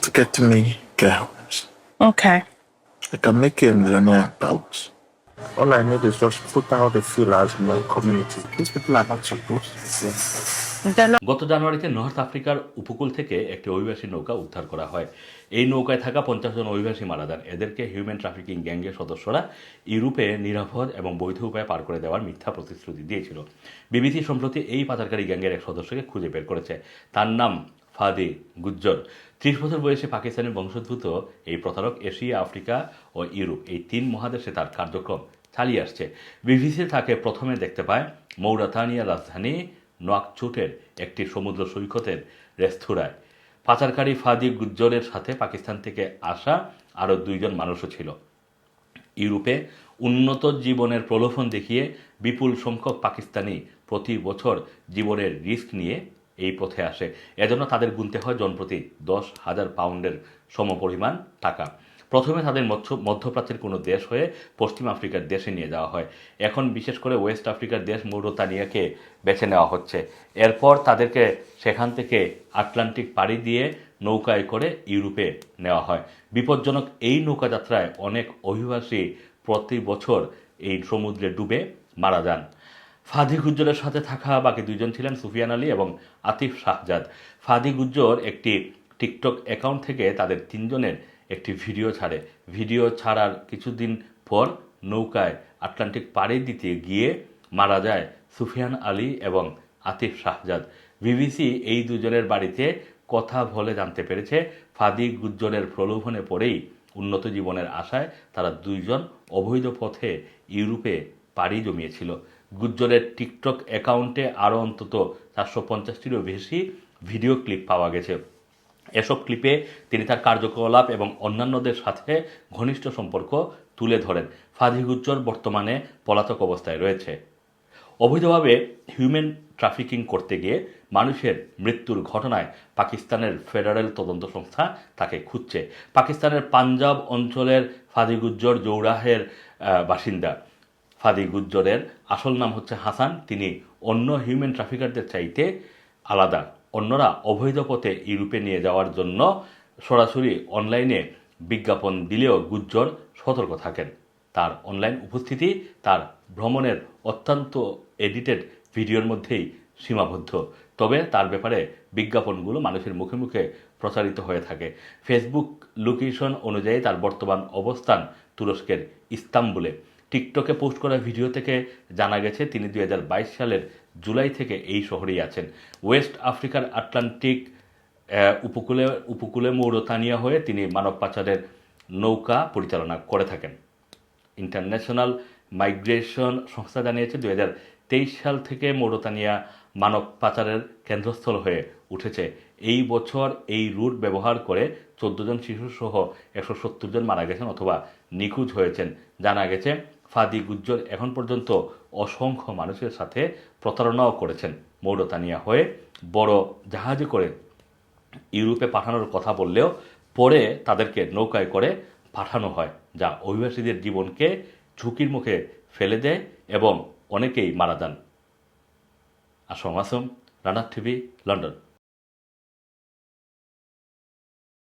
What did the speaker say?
to get to me, girls. Okay. I can make a millionaire about. All I need is just put out the feelers in my community. These people are not supposed to be there. গত জানুয়ারিতে north আফ্রিকার উপকূল থেকে একটি অভিবাসী নৌকা উদ্ধার করা হয় এই নৌকায় থাকা পঞ্চাশ জন অভিবাসী মারা যান এদেরকে হিউম্যান ট্রাফিকিং গ্যাংয়ের সদস্যরা ইউরোপে নিরাপদ এবং বৈধ উপায়ে পার করে দেওয়ার মিথ্যা প্রতিশ্রুতি দিয়েছিল বিবিসি সম্প্রতি এই পাচারকারী গ্যাংয়ের এক সদস্যকে খুঁজে বের করেছে তার নাম ফাদি গুজ্জর ত্রিশ বছর বয়সে পাকিস্তানের বংশোদ্ভূত এই প্রতারক এশিয়া, আফ্রিকা ও ইউরোপ, এই তিন মহাদেশে তার কার্যক্রম চালিয়ে আসছে। বিবিসি তাকে প্রথমে দেখতে পায় মৌরাতানিয়ার রাজধানী নোয়াকচুটের একটি সমুদ্র সৈকতের রেস্তোরাঁয়। পাচারকারী ফাদি গুজ্জরের সাথে পাকিস্তান থেকে আসা আরও দুইজন মানুষও ছিল। ইউরোপে উন্নত জীবনের প্রলোভন দেখিয়ে বিপুল সংখ্যক পাকিস্তানি প্রতি বছর জীবনের রিস্ক নিয়ে এই পথে আসে। এজন্য তাদের গুনতে হয় জনপ্রতি দশ হাজার পাউন্ডের সমপরিমাণ টাকা। প্রথমে তাদের মধ্য, মধ্যপ্রাচ্যের কোনো দেশ হয়ে পশ্চিম আফ্রিকার দেশে নিয়ে যাওয়া হয়। এখন বিশেষ করে ওয়েস্ট আফ্রিকার দেশ মৌরতানিয়াকে বেছে নেওয়া হচ্ছে। এরপর তাদেরকে সেখান থেকে আটলান্টিক পাড়ি দিয়ে নৌকায় করে ইউরোপে নেওয়া হয়। বিপজ্জনক এই নৌকাযাত্রায় অনেক অভিবাসী প্রতি বছর এই সমুদ্রে ডুবে মারা যান। ফাদি গুজ্জরের সাথে থাকা বাকি দুইজন ছিলেন সুফিয়ান আলী এবং আতিফ শাহজাদ। ফাদি গুজ্জর একটি টিকটক অ্যাকাউন্ট থেকে তাদের তিনজনের একটি ভিডিও ছাড়ে। ভিডিও ছাড়ার কিছুদিন পর নৌকায় আটলান্টিক পাড়ি দিতে গিয়ে মারা যায় সুফিয়ান আলী এবং আতিফ শাহজাদ। বিবিসি এই দুজনের বাড়িতে কথা বলে জানতে পেরেছে, ফাদি গুজ্জরের প্রলোভনে পড়েই উন্নত জীবনের আশায় তারা দুইজন অবৈধ পথে ইউরোপে পাড়ি জমিয়েছিল। গুজ্জরের টিকটক অ্যাকাউন্টে আরও অন্তত চারশো পঞ্চাশটিরও বেশি ভিডিও ক্লিপ পাওয়া গেছে। এসব ক্লিপে তিনি তার কার্যকলাপ এবং অন্যান্যদের সাথে ঘনিষ্ঠ সম্পর্ক তুলে ধরেন। ফাদি গুজ্জর বর্তমানে পলাতক অবস্থায় রয়েছে। অবৈধভাবে হিউম্যান ট্রাফিকিং করতে গিয়ে মানুষের মৃত্যুর ঘটনায় পাকিস্তানের ফেডারেল তদন্ত সংস্থা তাকে খুঁজছে। পাকিস্তানের পাঞ্জাব অঞ্চলের ফাদি গুজ্জর জৌরাহের বাসিন্দা। ফাদি গুজ্জরের আসল নাম হচ্ছে হাসান। তিনি অন্য হিউম্যান ট্রাফিকারদের চাইতে আলাদা। অন্যরা অবৈধ পথে ইউরোপে নিয়ে যাওয়ার জন্য সরাসরি অনলাইনে বিজ্ঞাপন দিলেও গুজ্জর সতর্ক থাকেন। তার অনলাইন উপস্থিতি তার ভ্রমণের অত্যন্ত এডিটেড ভিডিওর মধ্যেই সীমাবদ্ধ। তবে তার ব্যাপারে বিজ্ঞাপনগুলো মানুষের মুখে মুখে প্রচারিত হয়ে থাকে। ফেসবুক লোকেশন অনুযায়ী তার বর্তমান অবস্থান তুরস্কের ইস্তাম্বুলে। টিকটকে পোস্ট করা ভিডিও থেকে জানা গেছে, তিনি দুই হাজার বাইশ সালের জুলাই থেকে এই শহরেই আছেন। ওয়েস্ট আফ্রিকার আটলান্টিক উপকূলে উপকূলে মৌরতানিয়া হয়ে তিনি মানব পাচারের নৌকা পরিচালনা করে থাকেন। ইন্টারন্যাশনাল মাইগ্রেশন সংস্থা জানিয়েছে, দুই তেইশ সাল থেকে মৌরতানিয়া মানব পাচারের কেন্দ্রস্থল হয়ে উঠেছে। এই বছর এই রুট ব্যবহার করে চোদ্দ জন শিশুসহ একশো সত্তর জন মারা গেছেন অথবা নিখোঁজ হয়েছেন। জানা গেছে ফাদি গুজ্জর এখন পর্যন্ত অসংখ্য মানুষের সাথে প্রতারণাও করেছেন। মৌরতানিয়া হয়ে বড় জাহাজে করে ইউরোপে পাঠানোর কথা বললেও পরে তাদেরকে নৌকায় করে পাঠানো হয়, যা অভিবাসীদের জীবনকে ঝুঁকির মুখে ফেলে দেয় এবং অনেকেই মারা যান। আসম আসম রানার টিভি, লন্ডন।